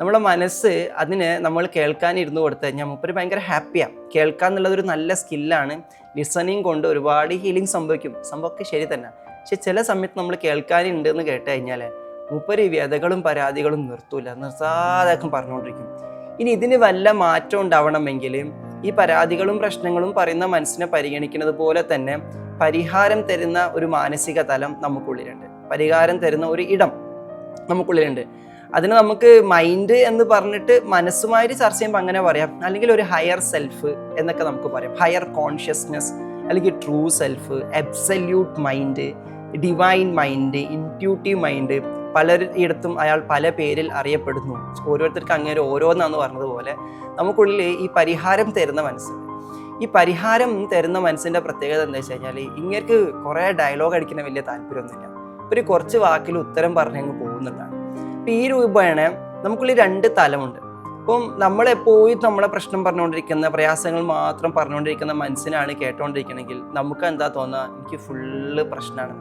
നമ്മുടെ മനസ്സ് അതിന് നമ്മൾ കേൾക്കാൻ ഇരുന്ന് കൊടുത്തു കഴിഞ്ഞാൽ മൂപ്പര് ഭയങ്കര ഹാപ്പിയാണ് കേൾക്കുക എന്നുള്ളതൊരു നല്ല സ്കില്ലാണ് ലിസണിങ് കൊണ്ട് ഒരുപാട് ഹീലിംഗ് സംഭവിക്കും. സംഭവമൊക്കെ ശരി തന്നെ. പക്ഷെ ചില സമയത്ത് നമ്മൾ കേൾക്കാനുണ്ട് എന്ന് കേട്ട് കഴിഞ്ഞാൽ മൂപ്പര് വ്യതകളും പരാതികളും നിർത്തൂല. നിർത്താതാക്കും പറഞ്ഞുകൊണ്ടിരിക്കും ഇനി ഇതിന് വല്ല മാറ്റം ഉണ്ടാവണമെങ്കിൽ ഈ പരാതികളും പ്രശ്നങ്ങളും പറയുന്ന മനസ്സിനെ പരിഗണിക്കുന്നത് പോലെ തന്നെ പരിഹാരം തരുന്ന ഒരു മാനസിക തലം നമുക്കുള്ളിലുണ്ട്. പരിഹാരം തരുന്ന ഒരു ഇടം നമുക്കുള്ളിലുണ്ട്. അതിന് നമുക്ക് മൈൻഡ് എന്ന് പറഞ്ഞിട്ട് മനസ്സുമായിട്ട് ചർച്ച ചെയ്യുമ്പോൾ അങ്ങനെ പറയാം. അല്ലെങ്കിൽ ഒരു ഹയർ സെൽഫ് എന്നൊക്കെ നമുക്ക് പറയാം. ഹയർ കോൺഷ്യസ്നെസ് അല്ലെങ്കിൽ true self absolute mind divine mind intuitive mind പലരിടത്തും അയാൾ പല പേരിൽ അറിയപ്പെടുന്നു. ഓരോരുത്തർക്കും അങ്ങനെ ഓരോന്നാന്ന് പറഞ്ഞതുപോലെ നമുക്കുള്ളിൽ ഈ പരിഹാരം തരുന്ന മനസ്സുണ്ട്. ഈ പരിഹാരം തരുന്ന മനസ്സിന്റെ പ്രത്യേകത എന്താ വെച്ച് കഴിഞ്ഞാൽ ഇങ്ങർക്ക് കുറേ ഡയലോഗ് അടിക്കുന്ന വലിയ താല്പര്യമൊന്നുമില്ല. ഒരു കുറച്ച് വാക്കിൽ ഉത്തരം പറഞ്ഞങ്ങ് പോകുന്നുള്ളതാണ് അപ്പം ഈ രൂപേണ നമുക്കുള്ളിൽ രണ്ട് തലമുണ്ട്. അപ്പം നമ്മളെപ്പോഴും നമ്മളെ പ്രശ്നം പറഞ്ഞുകൊണ്ടിരിക്കുന്ന പ്രയാസങ്ങൾ മാത്രം പറഞ്ഞുകൊണ്ടിരിക്കുന്ന മനസ്സിനാണ് കേട്ടോണ്ടിരിക്കണമെങ്കിൽ നമുക്ക് എന്താ തോന്നുക എനിക്ക് ഫുള്ള് പ്രശ്നമാണ്